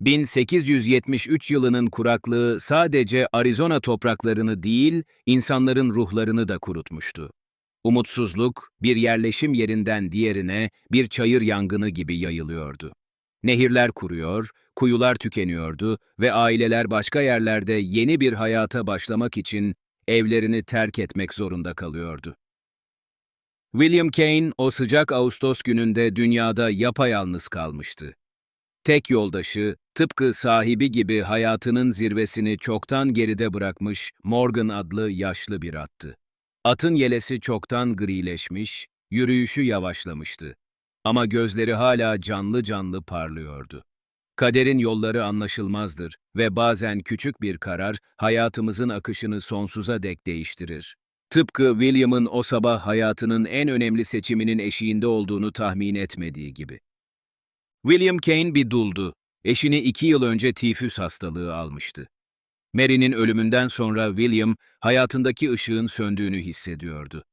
1873 yılının kuraklığı sadece Arizona topraklarını değil, insanların ruhlarını da kurutmuştu. Umutsuzluk, bir yerleşim yerinden diğerine bir çayır yangını gibi yayılıyordu. Nehirler kuruyor, kuyular tükeniyordu ve aileler başka yerlerde yeni bir hayata başlamak için evlerini terk etmek zorunda kalıyordu. William Kane o sıcak Ağustos gününde dünyada yapayalnız kalmıştı. Tek yoldaşı, tıpkı sahibi gibi hayatının zirvesini çoktan geride bırakmış Morgan adlı yaşlı bir attı. Atın yelesi çoktan grileşmiş, yürüyüşü yavaşlamıştı. Ama gözleri hala canlı canlı parlıyordu. Kaderin yolları anlaşılmazdır ve bazen küçük bir karar hayatımızın akışını sonsuza dek değiştirir. Tıpkı William'ın o sabah hayatının en önemli seçiminin eşiğinde olduğunu tahmin etmediği gibi. William Kane bir duldu. Eşini iki yıl önce tifüs hastalığı almıştı. Mary'nin ölümünden sonra William, hayatındaki ışığın söndüğünü hissediyordu.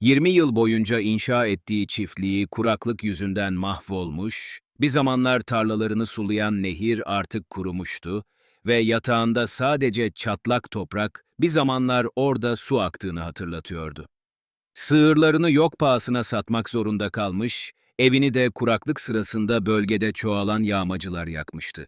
20 yıl boyunca inşa ettiği çiftliği kuraklık yüzünden mahvolmuş, bir zamanlar tarlalarını sulayan nehir artık kurumuştu ve yatağında sadece çatlak toprak bir zamanlar orada su aktığını hatırlatıyordu. Sığırlarını yok pahasına satmak zorunda kalmış, evini de kuraklık sırasında bölgede çoğalan yağmacılar yakmıştı.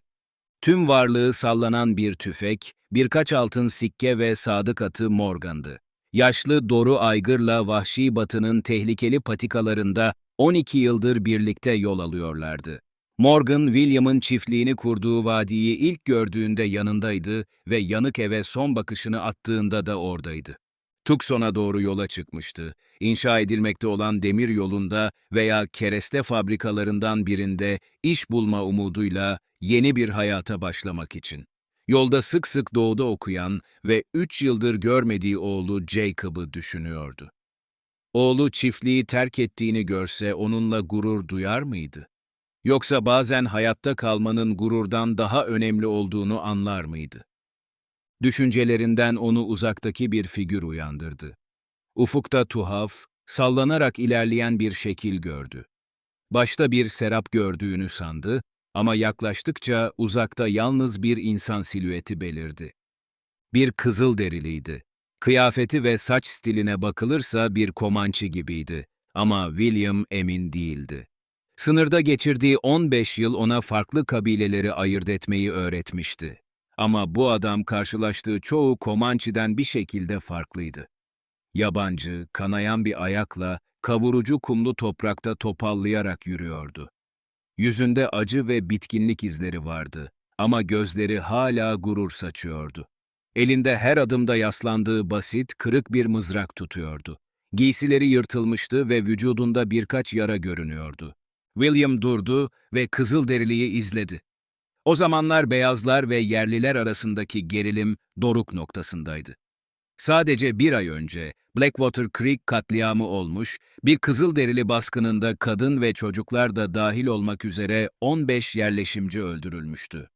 Tüm varlığı sallanan bir tüfek, birkaç altın sikke ve sadık atı Morgan'dı. Yaşlı Doru Aygır'la Vahşi Batı'nın tehlikeli patikalarında 12 yıldır birlikte yol alıyorlardı. Morgan, William'ın çiftliğini kurduğu vadiyi ilk gördüğünde yanındaydı ve yanık eve son bakışını attığında da oradaydı. Tucson'a doğru yola çıkmıştı. İnşa edilmekte olan demir yolunda veya kereste fabrikalarından birinde iş bulma umuduyla yeni bir hayata başlamak için. Yolda sık sık doğuda okuyan ve üç yıldır görmediği oğlu Jacob'ı düşünüyordu. Oğlu çiftliği terk ettiğini görse onunla gurur duyar mıydı? Yoksa bazen hayatta kalmanın gururdan daha önemli olduğunu anlar mıydı? Düşüncelerinden onu uzaktaki bir figür uyandırdı. Ufukta tuhaf, sallanarak ilerleyen bir şekil gördü. Başta bir serap gördüğünü sandı ama yaklaştıkça uzakta yalnız bir insan silüeti belirdi. Bir kızıl deriliydi. Kıyafeti ve saç stiline bakılırsa bir komançı gibiydi ama William emin değildi. Sınırda geçirdiği 15 yıl ona farklı kabileleri ayırt etmeyi öğretmişti. Ama bu adam karşılaştığı çoğu Komançı'den bir şekilde farklıydı. Yabancı, kanayan bir ayakla kavurucu kumlu toprakta topallayarak yürüyordu. Yüzünde acı ve bitkinlik izleri vardı ama gözleri hala gurur saçıyordu. Elinde her adımda yaslandığı basit, kırık bir mızrak tutuyordu. Giysileri yırtılmıştı ve vücudunda birkaç yara görünüyordu. William durdu ve Kızılderili'yi izledi. O zamanlar beyazlar ve yerliler arasındaki gerilim doruk noktasındaydı. Sadece bir ay önce Blackwater Creek katliamı olmuş, bir Kızılderili baskınında kadın ve çocuklar da dahil olmak üzere 15 yerleşimci öldürülmüştü.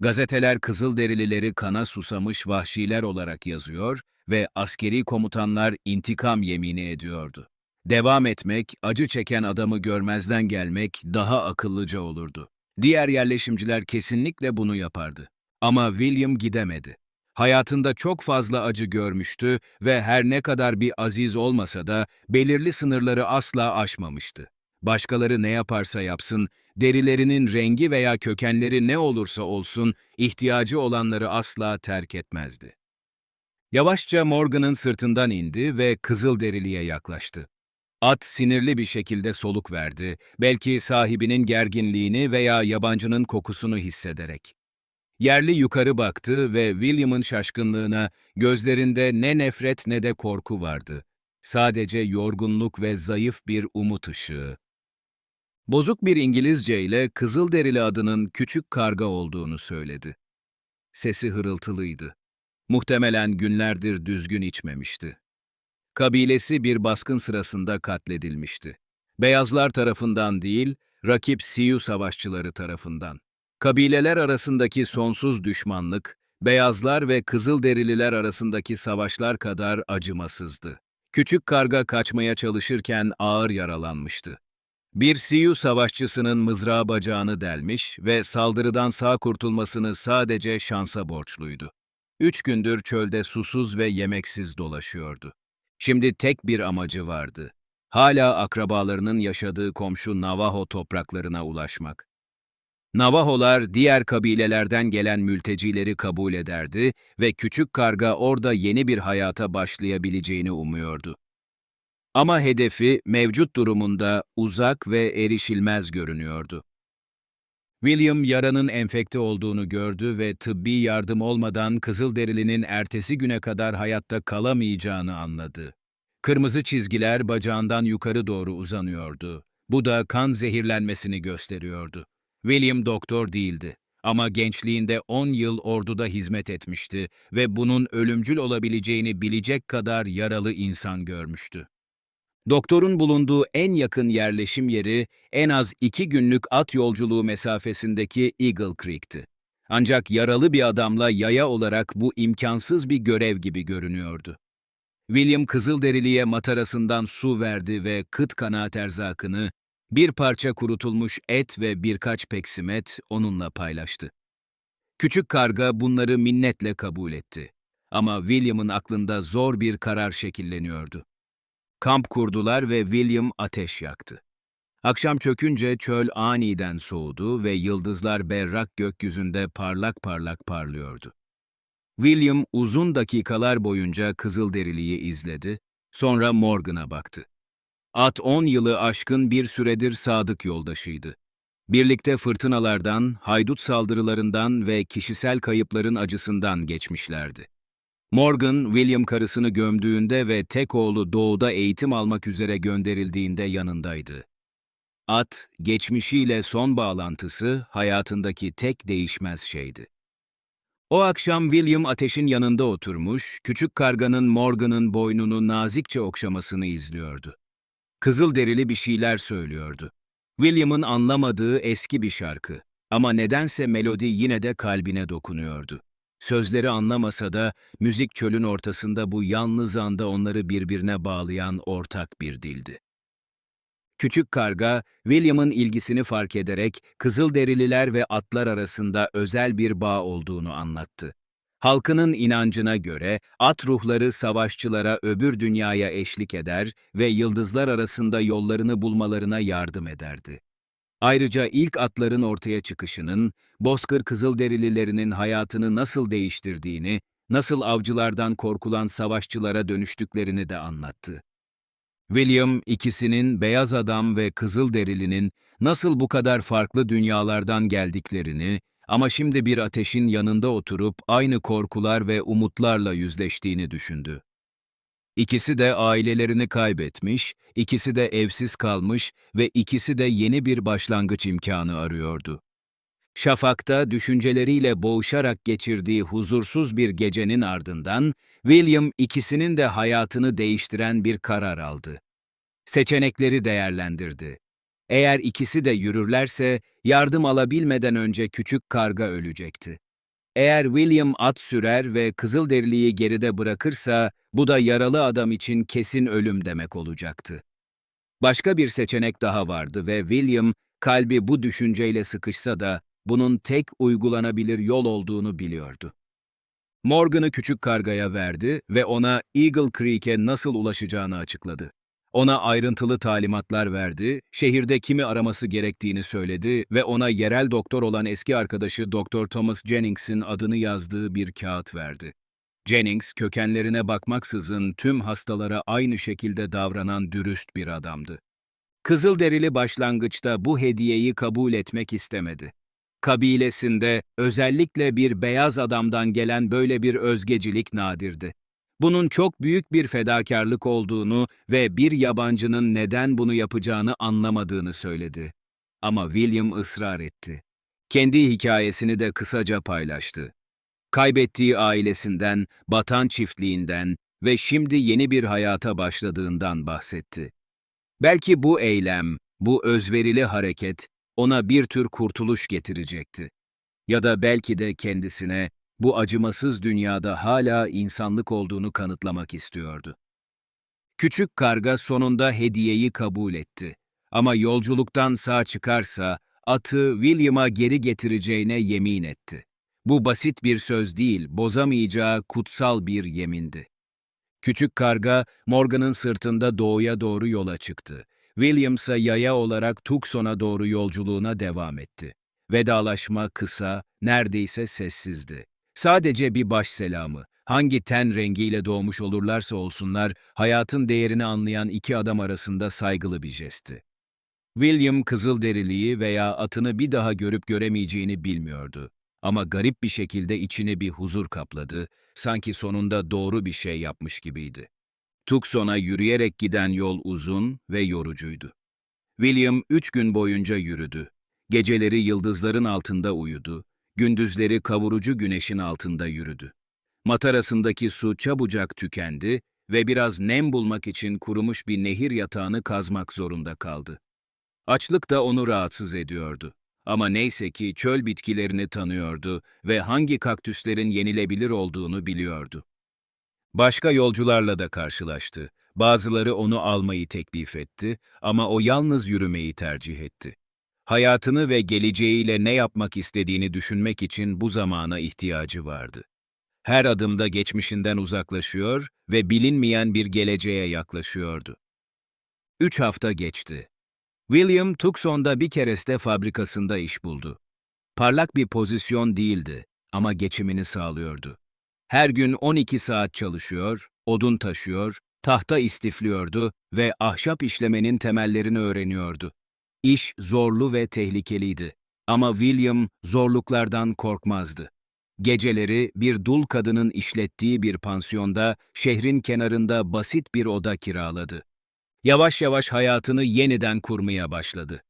Gazeteler Kızılderilileri kana susamış vahşiler olarak yazıyor ve askeri komutanlar intikam yemini ediyordu. Devam etmek, acı çeken adamı görmezden gelmek daha akıllıca olurdu. Diğer yerleşimciler kesinlikle bunu yapardı. Ama William gidemedi. Hayatında çok fazla acı görmüştü ve her ne kadar bir aziz olmasa da belirli sınırları asla aşmamıştı. Başkaları ne yaparsa yapsın, derilerinin rengi veya kökenleri ne olursa olsun ihtiyacı olanları asla terk etmezdi. Yavaşça Morgan'ın sırtından indi ve Kızılderili'ye yaklaştı. At sinirli bir şekilde soluk verdi, belki sahibinin gerginliğini veya yabancının kokusunu hissederek. Yerli yukarı baktı ve William'ın şaşkınlığına gözlerinde ne nefret ne de korku vardı. Sadece yorgunluk ve zayıf bir umut ışığı. Bozuk bir İngilizce ile Kızılderili adının küçük karga olduğunu söyledi. Sesi hırıltılıydı. Muhtemelen günlerdir düzgün içmemişti. Kabilesi bir baskın sırasında katledilmişti. Beyazlar tarafından değil, rakip Sioux savaşçıları tarafından. Kabileler arasındaki sonsuz düşmanlık, beyazlar ve kızılderililer arasındaki savaşlar kadar acımasızdı. Küçük karga kaçmaya çalışırken ağır yaralanmıştı. Bir Siyu savaşçısının mızrağı bacağını delmiş ve saldırıdan sağ kurtulmasını sadece şansa borçluydu. Üç gündür çölde susuz ve yemeksiz dolaşıyordu. Şimdi tek bir amacı vardı. Hala akrabalarının yaşadığı komşu Navajo topraklarına ulaşmak. Navaholar diğer kabilelerden gelen mültecileri kabul ederdi ve küçük karga orada yeni bir hayata başlayabileceğini umuyordu. Ama hedefi mevcut durumunda uzak ve erişilmez görünüyordu. William yaranın enfekte olduğunu gördü ve tıbbi yardım olmadan Kızılderili'nin ertesi güne kadar hayatta kalamayacağını anladı. Kırmızı çizgiler bacağından yukarı doğru uzanıyordu. Bu da kan zehirlenmesini gösteriyordu. William doktor değildi ama gençliğinde 10 yıl orduda hizmet etmişti ve bunun ölümcül olabileceğini bilecek kadar yaralı insan görmüştü. Doktorun bulunduğu en yakın yerleşim yeri en az iki günlük at yolculuğu mesafesindeki Eagle Creek'ti. Ancak yaralı bir adamla yaya olarak bu imkansız bir görev gibi görünüyordu. William Kızılderili'ye matarasından su verdi ve kıt kanaat erzakını, bir parça kurutulmuş et ve birkaç peksimet onunla paylaştı. Küçük karga bunları minnetle kabul etti. Ama William'ın aklında zor bir karar şekilleniyordu. Kamp kurdular ve William ateş yaktı. Akşam çökünce çöl aniden soğudu ve yıldızlar berrak gökyüzünde parlak parlak parlıyordu. William uzun dakikalar boyunca Kızılderili'yi izledi, sonra Morgan'a baktı. At on yılı aşkın bir süredir sadık yoldaşıydı. Birlikte fırtınalardan, haydut saldırılarından ve kişisel kayıpların acısından geçmişlerdi. Morgan, William karısını gömdüğünde ve tek oğlu doğuda eğitim almak üzere gönderildiğinde yanındaydı. At, geçmişiyle son bağlantısı hayatındaki tek değişmez şeydi. O akşam William ateşin yanında oturmuş, küçük karganın Morgan'ın boynunu nazikçe okşamasını izliyordu. Kızılderili bir şeyler söylüyordu. William'ın anlamadığı eski bir şarkı ama nedense melodi yine de kalbine dokunuyordu. Sözleri anlamasa da müzik çölün ortasında bu yalnız anda onları birbirine bağlayan ortak bir dildi. Küçük karga, William'ın ilgisini fark ederek Kızılderililer ve atlar arasında özel bir bağ olduğunu anlattı. Halkının inancına göre at ruhları savaşçılara öbür dünyaya eşlik eder ve yıldızlar arasında yollarını bulmalarına yardım ederdi. Ayrıca ilk atların ortaya çıkışının, Bozkır Kızılderililerinin hayatını nasıl değiştirdiğini, nasıl avcılardan korkulan savaşçılara dönüştüklerini de anlattı. William, ikisinin beyaz adam ve Kızılderili'nin nasıl bu kadar farklı dünyalardan geldiklerini ama şimdi bir ateşin yanında oturup aynı korkular ve umutlarla yüzleştiğini düşündü. İkisi de ailelerini kaybetmiş, ikisi de evsiz kalmış ve ikisi de yeni bir başlangıç imkanı arıyordu. Şafak'ta düşünceleriyle boğuşarak geçirdiği huzursuz bir gecenin ardından William ikisinin de hayatını değiştiren bir karar aldı. Seçenekleri değerlendirdi. Eğer ikisi de yürürlerse yardım alabilmeden önce küçük karga ölecekti. Eğer William at sürer ve Kızılderili'yi geride bırakırsa bu da yaralı adam için kesin ölüm demek olacaktı. Başka bir seçenek daha vardı ve William kalbi bu düşünceyle sıkışsa da bunun tek uygulanabilir yol olduğunu biliyordu. Morgan'ı küçük kargaya verdi ve ona Eagle Creek'e nasıl ulaşacağını açıkladı. Ona ayrıntılı talimatlar verdi, şehirde kimi araması gerektiğini söyledi ve ona yerel doktor olan eski arkadaşı Dr. Thomas Jennings'in adını yazdığı bir kağıt verdi. Jennings, kökenlerine bakmaksızın tüm hastalara aynı şekilde davranan dürüst bir adamdı. Kızılderili başlangıçta bu hediyeyi kabul etmek istemedi. Kabilesinde özellikle bir beyaz adamdan gelen böyle bir özgecilik nadirdi. Bunun çok büyük bir fedakarlık olduğunu ve bir yabancının neden bunu yapacağını anlamadığını söyledi. Ama William ısrar etti. Kendi hikayesini de kısaca paylaştı. Kaybettiği ailesinden, batan çiftliğinden ve şimdi yeni bir hayata başladığından bahsetti. Belki bu eylem, bu özverili hareket ona bir tür kurtuluş getirecekti. Ya da belki de kendisine bu acımasız dünyada hala insanlık olduğunu kanıtlamak istiyordu. Küçük karga sonunda hediyeyi kabul etti. Ama yolculuktan sağ çıkarsa atı William'a geri getireceğine yemin etti. Bu basit bir söz değil, bozamayacağı kutsal bir yemindi. Küçük karga Morgan'ın sırtında doğuya doğru yola çıktı. William ise yaya olarak Tucson'a doğru yolculuğuna devam etti. Vedalaşma kısa, neredeyse sessizdi. Sadece bir baş selamı. Hangi ten rengiyle doğmuş olurlarsa olsunlar, hayatın değerini anlayan iki adam arasında saygılı bir jestti. William kızılderiliği veya atını bir daha görüp göremeyeceğini bilmiyordu. Ama garip bir şekilde içini bir huzur kapladı, sanki sonunda doğru bir şey yapmış gibiydi. Tucson'a yürüyerek giden yol uzun ve yorucuydu. William üç gün boyunca yürüdü. Geceleri yıldızların altında uyudu, gündüzleri kavurucu güneşin altında yürüdü. Matarasındaki su çabucak tükendi ve biraz nem bulmak için kurumuş bir nehir yatağını kazmak zorunda kaldı. Açlık da onu rahatsız ediyordu. Ama neyse ki çöl bitkilerini tanıyordu ve hangi kaktüslerin yenilebilir olduğunu biliyordu. Başka yolcularla da karşılaştı. Bazıları onu almayı teklif etti ama o yalnız yürümeyi tercih etti. Hayatını ve geleceğiyle ne yapmak istediğini düşünmek için bu zamana ihtiyacı vardı. Her adımda geçmişinden uzaklaşıyor ve bilinmeyen bir geleceğe yaklaşıyordu. Üç hafta geçti. William Tucson'da bir kereste fabrikasında iş buldu. Parlak bir pozisyon değildi ama geçimini sağlıyordu. Her gün 12 saat çalışıyor, odun taşıyor, tahta istifliyordu ve ahşap işlemenin temellerini öğreniyordu. İş zorlu ve tehlikeliydi ama William zorluklardan korkmazdı. Geceleri bir dul kadının işlettiği bir pansiyonda şehrin kenarında basit bir oda kiraladı. Yavaş yavaş hayatını yeniden kurmaya başladı.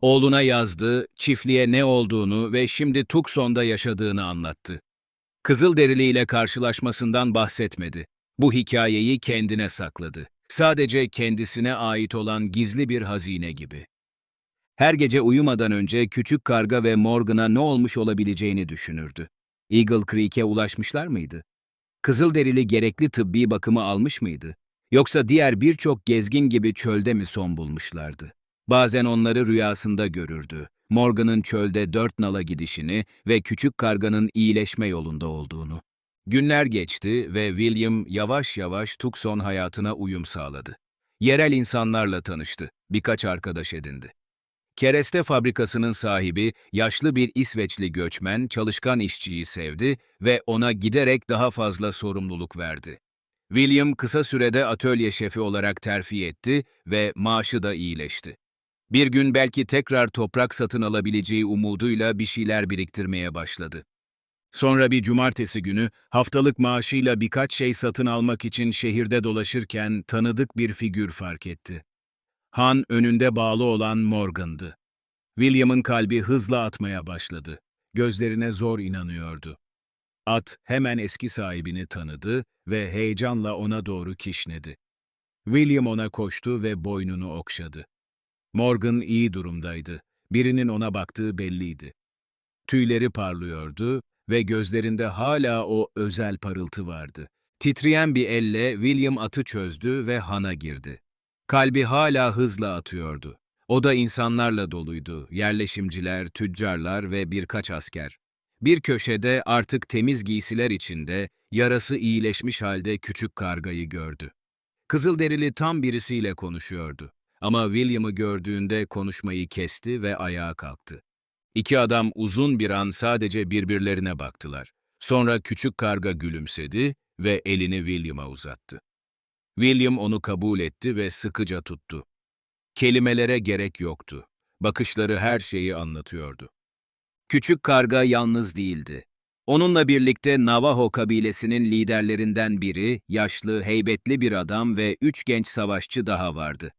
Oğluna yazdı, çiftliğe ne olduğunu ve şimdi Tucson'da yaşadığını anlattı. Kızılderili ile karşılaşmasından bahsetmedi. Bu hikayeyi kendine sakladı. Sadece kendisine ait olan gizli bir hazine gibi. Her gece uyumadan önce küçük karga ve Morgan'a ne olmuş olabileceğini düşünürdü. Eagle Creek'e ulaşmışlar mıydı? Kızılderili gerekli tıbbi bakımı almış mıydı? Yoksa diğer birçok gezgin gibi çölde mi son bulmuşlardı? Bazen onları rüyasında görürdü. Morgan'ın çölde dört nala gidişini ve küçük karganın iyileşme yolunda olduğunu. Günler geçti ve William yavaş yavaş Tucson hayatına uyum sağladı. Yerel insanlarla tanıştı, birkaç arkadaş edindi. Kereste fabrikasının sahibi, yaşlı bir İsveçli göçmen, çalışkan işçiyi sevdi ve ona giderek daha fazla sorumluluk verdi. William kısa sürede atölye şefi olarak terfi etti ve maaşı da iyileşti. Bir gün belki tekrar toprak satın alabileceği umuduyla bir şeyler biriktirmeye başladı. Sonra bir cumartesi günü haftalık maaşıyla birkaç şey satın almak için şehirde dolaşırken tanıdık bir figür fark etti. Han önünde bağlı olan Morgan'dı. William'ın kalbi hızla atmaya başladı. Gözlerine zor inanıyordu. At hemen eski sahibini tanıdı ve heyecanla ona doğru kişnedi. William ona koştu ve boynunu okşadı. Morgan iyi durumdaydı. Birinin ona baktığı belliydi. Tüyleri parlıyordu ve gözlerinde hala o özel parıltı vardı. Titreyen bir elle William atı çözdü ve hana girdi. Kalbi hala hızla atıyordu. O da insanlarla doluydu. Yerleşimciler, tüccarlar ve birkaç asker. Bir köşede artık temiz giysiler içinde, yarası iyileşmiş halde küçük kargayı gördü. Kızılderili tam birisiyle konuşuyordu. Ama William'ı gördüğünde konuşmayı kesti ve ayağa kalktı. İki adam uzun bir an sadece birbirlerine baktılar. Sonra küçük karga gülümsedi ve elini William'a uzattı. William onu kabul etti ve sıkıca tuttu. Kelimelere gerek yoktu. Bakışları her şeyi anlatıyordu. Küçük karga yalnız değildi. Onunla birlikte Navajo kabilesinin liderlerinden biri, yaşlı, heybetli bir adam ve üç genç savaşçı daha vardı.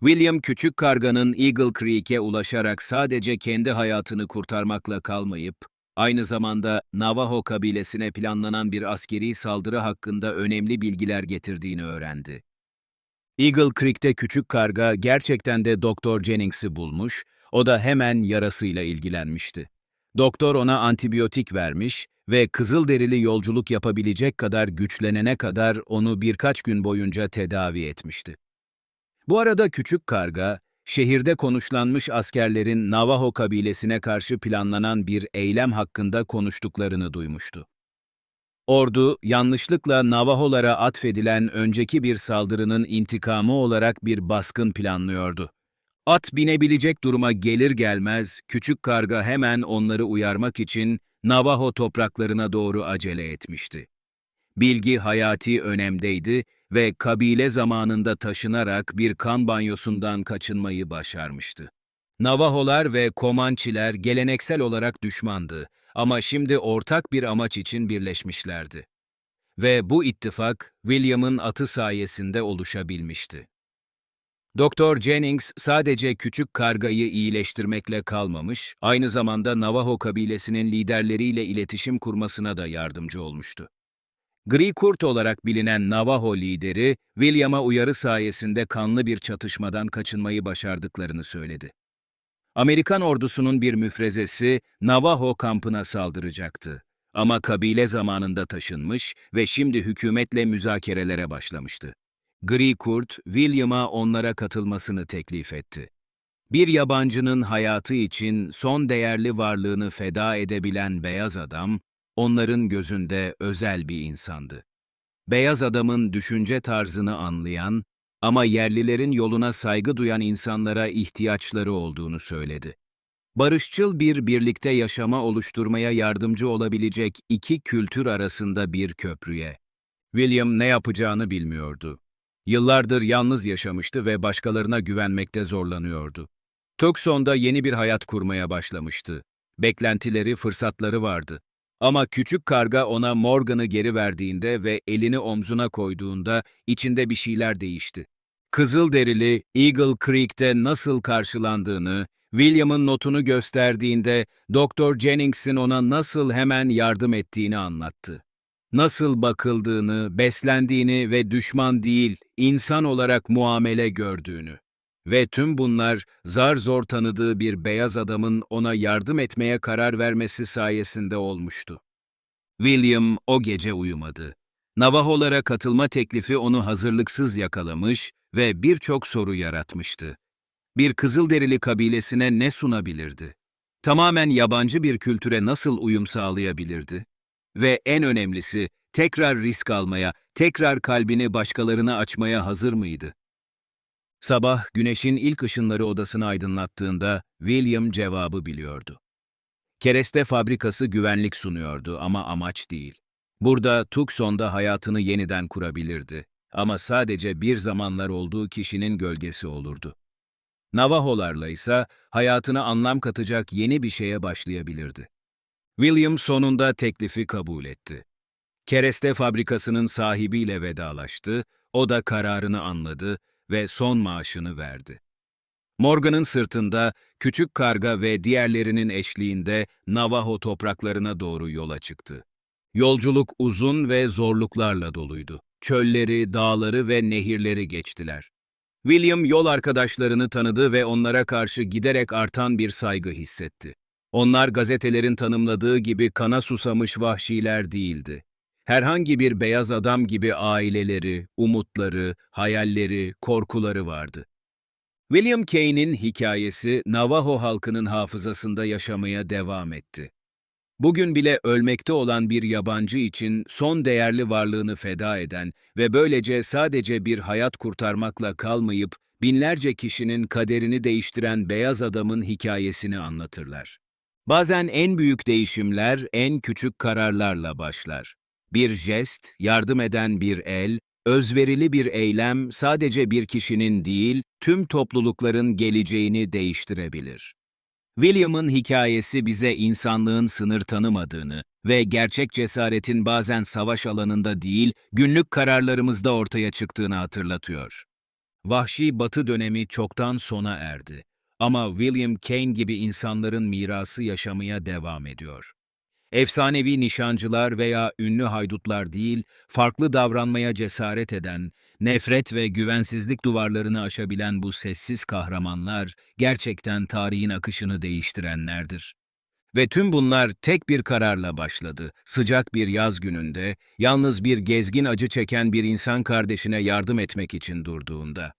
William Küçük Karga'nın Eagle Creek'e ulaşarak sadece kendi hayatını kurtarmakla kalmayıp, aynı zamanda Navajo kabilesine planlanan bir askeri saldırı hakkında önemli bilgiler getirdiğini öğrendi. Eagle Creek'te Küçük Karga gerçekten de Doktor Jennings'i bulmuş, o da hemen yarasıyla ilgilenmişti. Doktor ona antibiyotik vermiş ve kızılderili yolculuk yapabilecek kadar güçlenene kadar onu birkaç gün boyunca tedavi etmişti. Bu arada küçük karga, şehirde konuşlanmış askerlerin Navajo kabilesine karşı planlanan bir eylem hakkında konuştuklarını duymuştu. Ordu, yanlışlıkla Navaholara atfedilen önceki bir saldırının intikamı olarak bir baskın planlıyordu. At binebilecek duruma gelir gelmez, küçük karga hemen onları uyarmak için Navajo topraklarına doğru acele etmişti. Bilgi hayati önemdeydi ve kabile zamanında taşınarak bir kan banyosundan kaçınmayı başarmıştı. Navaholar ve Komançiler geleneksel olarak düşmandı ama şimdi ortak bir amaç için birleşmişlerdi. Ve bu ittifak William'ın atı sayesinde oluşabilmişti. Doktor Jennings sadece küçük kargayı iyileştirmekle kalmamış, aynı zamanda Navajo kabilesinin liderleriyle iletişim kurmasına da yardımcı olmuştu. Gri Kurt olarak bilinen Navajo lideri, William'a uyarı sayesinde kanlı bir çatışmadan kaçınmayı başardıklarını söyledi. Amerikan ordusunun bir müfrezesi Navajo kampına saldıracaktı. Ama kabile zamanında taşınmış ve şimdi hükümetle müzakerelere başlamıştı. Gri Kurt, William'a onlara katılmasını teklif etti. Bir yabancının hayatı için son değerli varlığını feda edebilen beyaz adam, onların gözünde özel bir insandı. Beyaz adamın düşünce tarzını anlayan ama yerlilerin yoluna saygı duyan insanlara ihtiyaçları olduğunu söyledi. Barışçıl bir birlikte yaşama oluşturmaya yardımcı olabilecek iki kültür arasında bir köprüye. William ne yapacağını bilmiyordu. Yıllardır yalnız yaşamıştı ve başkalarına güvenmekte zorlanıyordu. Tucson'da yeni bir hayat kurmaya başlamıştı. Beklentileri, fırsatları vardı. Ama küçük karga ona Morgan'ı geri verdiğinde ve elini omzuna koyduğunda içinde bir şeyler değişti. Kızılderili Eagle Creek'te nasıl karşılandığını, William'ın notunu gösterdiğinde Dr. Jennings'in ona nasıl hemen yardım ettiğini anlattı. Nasıl bakıldığını, beslendiğini ve düşman değil, insan olarak muamele gördüğünü. Ve tüm bunlar zar zor tanıdığı bir beyaz adamın ona yardım etmeye karar vermesi sayesinde olmuştu. William o gece uyumadı. Navaholara katılma teklifi onu hazırlıksız yakalamış ve birçok soru yaratmıştı. Bir Kızılderili kabilesine ne sunabilirdi? Tamamen yabancı bir kültüre nasıl uyum sağlayabilirdi? Ve en önemlisi, tekrar risk almaya, tekrar kalbini başkalarına açmaya hazır mıydı? Sabah güneşin ilk ışınları odasını aydınlattığında William cevabı biliyordu. Kereste fabrikası güvenlik sunuyordu ama amaç değil. Burada Tucson'da hayatını yeniden kurabilirdi ama sadece bir zamanlar olduğu kişinin gölgesi olurdu. Navaholarla ise hayatına anlam katacak yeni bir şeye başlayabilirdi. William sonunda teklifi kabul etti. Kereste fabrikasının sahibiyle vedalaştı, o da kararını anladı ve son maaşını verdi. Morgan'ın sırtında küçük karga ve diğerlerinin eşliğinde Navajo topraklarına doğru yola çıktı. Yolculuk uzun ve zorluklarla doluydu. Çölleri, dağları ve nehirleri geçtiler. William yol arkadaşlarını tanıdı ve onlara karşı giderek artan bir saygı hissetti. Onlar gazetelerin tanımladığı gibi kana susamış vahşiler değildi. Herhangi bir beyaz adam gibi aileleri, umutları, hayalleri, korkuları vardı. William Kane'in hikayesi Navajo halkının hafızasında yaşamaya devam etti. Bugün bile ölmekte olan bir yabancı için son değerli varlığını feda eden ve böylece sadece bir hayat kurtarmakla kalmayıp binlerce kişinin kaderini değiştiren beyaz adamın hikayesini anlatırlar. Bazen en büyük değişimler en küçük kararlarla başlar. Bir jest, yardım eden bir el, özverili bir eylem sadece bir kişinin değil, tüm toplulukların geleceğini değiştirebilir. William'ın hikayesi bize insanlığın sınır tanımadığını ve gerçek cesaretin bazen savaş alanında değil, günlük kararlarımızda ortaya çıktığını hatırlatıyor. Vahşi Batı dönemi çoktan sona erdi. Ama William Kane gibi insanların mirası yaşamaya devam ediyor. Efsanevi nişancılar veya ünlü haydutlar değil, farklı davranmaya cesaret eden, nefret ve güvensizlik duvarlarını aşabilen bu sessiz kahramanlar gerçekten tarihin akışını değiştirenlerdir. Ve tüm bunlar tek bir kararla başladı. Sıcak bir yaz gününde, yalnız bir gezgin acı çeken bir insan kardeşine yardım etmek için durduğunda.